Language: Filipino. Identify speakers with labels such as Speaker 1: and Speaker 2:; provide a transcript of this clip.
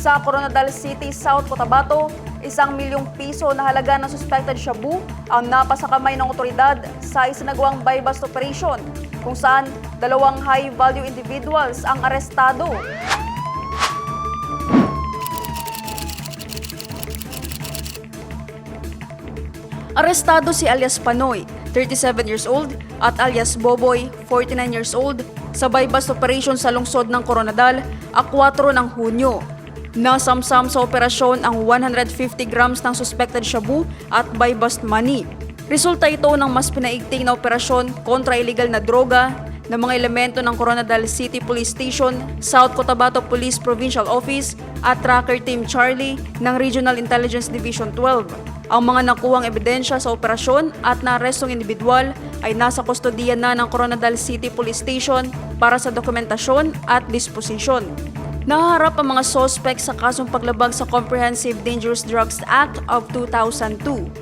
Speaker 1: Sa Coronadal City, South Cotabato, isang milyong piso na halaga ng suspected shabu ang napasa kamay ng otoridad sa isinagawang buy bust operation kung saan dalawang high-value individuals ang arestado. Arestado si alias Panoy, 37 years old, at alias Boboy, 49 years old, sa buy-bust operation sa lungsod ng Coronadal, a 4 ng Hunyo. Nasamsam sa operasyon ang 150 grams ng suspected shabu at buy-bust money. Resulta ito ng mas pinaigting na operasyon kontra illegal na droga ng mga elemento ng Coronadal City Police Station, South Cotabato Police Provincial Office at Tracker Team Charlie ng Regional Intelligence Division 12. Ang mga nakuhang ebidensya sa operasyon at naarestong individual ay nasa kustodiya na ng Coronadal City Police Station para sa dokumentasyon at disposisyon. Naharap ang mga sospek sa kasong paglabag sa Comprehensive Dangerous Drugs Act of 2002